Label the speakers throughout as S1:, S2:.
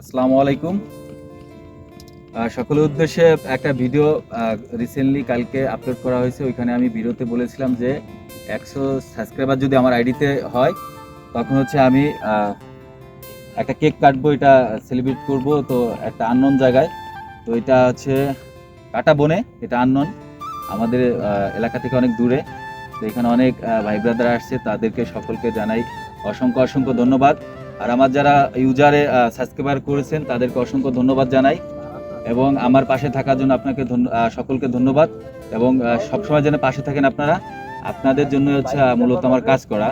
S1: আসসালামু আলাইকুম। সকলের উদ্দেশ্যে একটা ভিডিও রিসেন্টলি কালকে আপলোড করা হয়েছে। ওইখানে আমি ভিডিওতে বলেছিলাম যে একশো সাবস্ক্রাইবার যদি আমার আইডিতে হয়, তখন হচ্ছে আমি একটা কেক কাটবো, এটা সেলিব্রেট করব। তো একটা আননোন জায়গায়। তো এটা হচ্ছে কাটা বনে এটা আননোন আমাদের এলাকা থেকে অনেক দূরে। তো এখানে অনেক ভাই ব্রাদার আসছে, তাদেরকে সকলকে জানাই অসংখ্য অসংখ্য ধন্যবাদ। আর আমার যারা ইউজারে সাবস্ক্রাইবার করেছেন, তাদেরকে অসংখ্য ধন্যবাদ জানাই। এবং আমার পাশে থাকার জন্য আপনাকে সকলকে ধন্যবাদ। এবং সবসময় যেন পাশে থাকেন আপনারা, আপনাদের জন্য হচ্ছে মূলত আমার কাজ করা।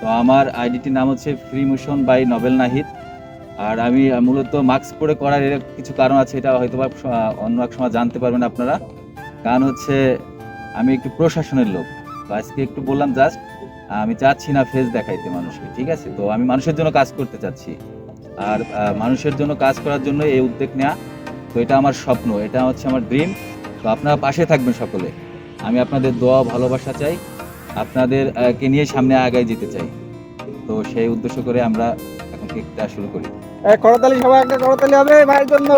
S1: তো আমার আইডিটির নাম হচ্ছে free motion by novel Nahid আর আমি মূলত মাস্ক পরে করার এর কিছু কারণ আছে, এটা হয়তো অন্য এক সময় জানতে পারবেন আপনারা। কারণ হচ্ছে, আমি একটু প্রশাসনের লোক। তো আজকে একটু বললাম জাস্ট আমি চাচ্ছি না ফেস দেখাইতে মানুষকে, ঠিক আছে? তো আমি মানুষের জন্য কাজ করতে চাচ্ছি। আর মানুষের জন্য কাজ করার জন্য এই উদ্যোগ নেওয়া তো এটা আমার স্বপ্ন, এটা হচ্ছে আমার ড্রিম তো আপনারা পাশে থাকবেন সকলে। আমি আপনাদের দোয়া, ভালোবাসা চাই, আপনাদের কে নিয়ে সামনে আগায় যেতে চাই। তো সেই উদ্দেশ্য করে আমরা এখন কেকটা শুরু করি।
S2: করতালি সবাই একটা করতালি হবে ভাইয়ের জন্য।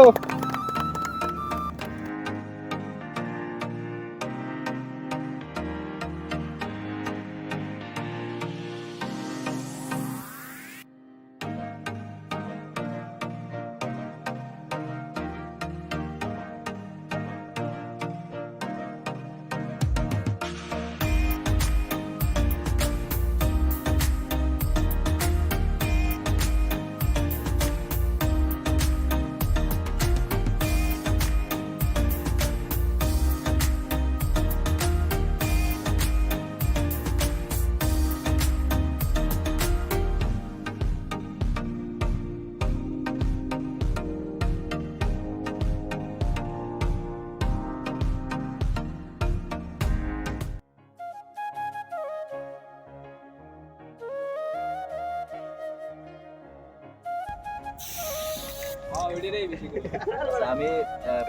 S1: আমি আহ,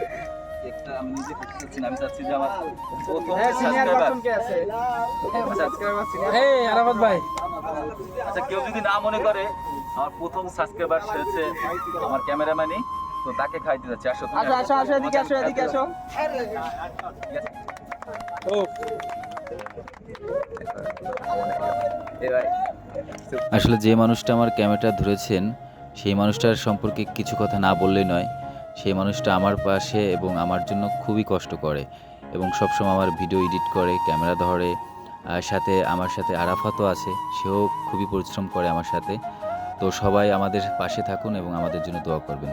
S1: কেকটা আমি নিজে আমি চাচ্ছি যে আমার প্রথম
S2: হ্যাঁ সিনিয়র
S1: subscriber-
S2: পারসন কে আছে? সাবস্ক্রাইবার এই আরামত ভাই।
S1: আচ্ছা কেউ যদি না মনে করে আমার প্রথম সাবস্ক্রাইবার সে হচ্ছে আমার ক্যামেরাম্যানই তো তাকে যাচ্ছে আসো
S2: আসো আসো আসো এদিকে আসো এদিকে আসো।
S3: আসলে যে মানুষটা আমার ক্যামেরাটা ধরেছেন সেই মানুষটার সম্পর্কে কিছু কথা না বললেই নয় সেই মানুষটা আমার পাশে এবং আমার জন্য খুবই কষ্ট করে এবং সবসময় আমার ভিডিও এডিট করে ক্যামেরা ধরে আর সাথে আমার সাথে আরাফাতও আছে সেও খুবই পরিশ্রম করে আমার সাথে। তো সবাই আমাদের পাশে থাকুন এবং আমাদের জন্য দোয়া করবেন।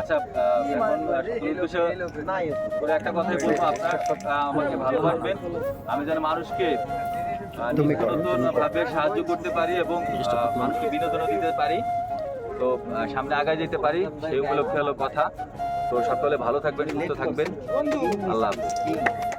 S1: আচ্ছা একটা কথাই বলব আপনারা আমাকে ভালোবাসবেন। আমি যেন মানুষকে ভাবে সাহায্য করতে পারি এবং মানুষকে বিনোদন দিতে পারি। তো সামনে আগায় যেতে পারি সেই উপলক্ষে হলো কথা। তো সকলে ভালো থাকবেন সুস্থ থাকবেন। আল্লাহ হাফেজ।